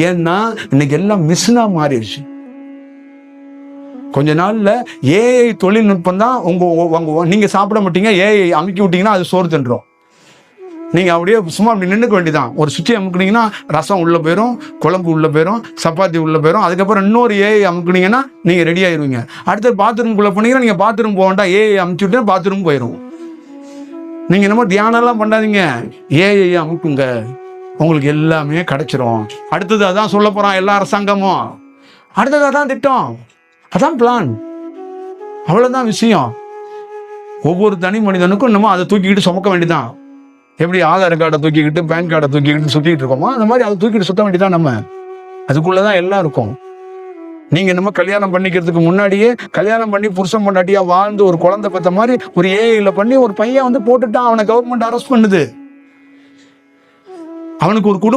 ஏன்னா இன்னைக்கு எல்லாம் மிஷினா மாறிடுச்சு. கொஞ்ச நாள்ல ஏஐ தொழில்நுட்பம் தான் உங்க உங்க நீங்க சாப்பிட மாட்டீங்க ஏஐ அமுக்கி விட்டீங்கன்னா அது சோறு தின்றோம். நீங்க அப்படியே சும்மா அப்படி நின்றுக்க வேண்டியதான் ஒரு சுற்றி அமுக்குனீங்கன்னா ரசம் உள்ள போயிடும் குழம்பு உள்ள போயிடும் சப்பாத்தி உள்ள போயிடும் அதுக்கப்புறம் இன்னொரு ஏஐ அமுக்குனீங்கன்னா நீங்க ரெடி ஆயிருவீங்க. அடுத்து பாத்ரூம்குள்ள போனீங்கன்னா நீங்க பாத்ரூம் போக வேண்டாம் ஏஐ அமுச்சு விட்டு பாத்ரூம் போயிடும் நீங்க என்னமோ தியானம்லாம் பண்ணாதீங்க. ஏஐ அமுக்குங்க. உங்களுக்கு எல்லாமே கிடைச்சிரும். அடுத்தது அதான் சொல்ல போறான் எல்லா அரசாங்கமும். அடுத்தது அதான் திட்டம். அதான் பிளான் அவ்வளவுதான் விஷயம். ஒவ்வொரு தனி மனிதனுக்கும் இன்னமும் அதை தூக்கிக்கிட்டு சுமக்க வேண்டியதான் எப்படி ஆதார் கார்டை தூக்கிக்கிட்டு பேன் கார்டை தூக்கிக்கிட்டு சுத்திட்டு இருக்கோமோ அந்த மாதிரி அதை தூக்கிட்டு சுத்த வேண்டியதான் நம்ம. அதுக்குள்ளதான் எல்லாம் இருக்கும். நீங்க என்னமோ கல்யாணம் பண்ணிக்கிறதுக்கு முன்னாடியே கல்யாணம் பண்ணி புருஷன் பொண்டாட்டியாக வாழ்ந்து ஒரு குழந்தை பெற்ற மாதிரி ஒரு ஏஐல பண்ணி ஒரு பையன் வந்து போட்டுட்டான். அவனை கவர்மெண்ட் அரெஸ்ட் பண்ணுது. அவனுக்கு ஒரு குடும்பம்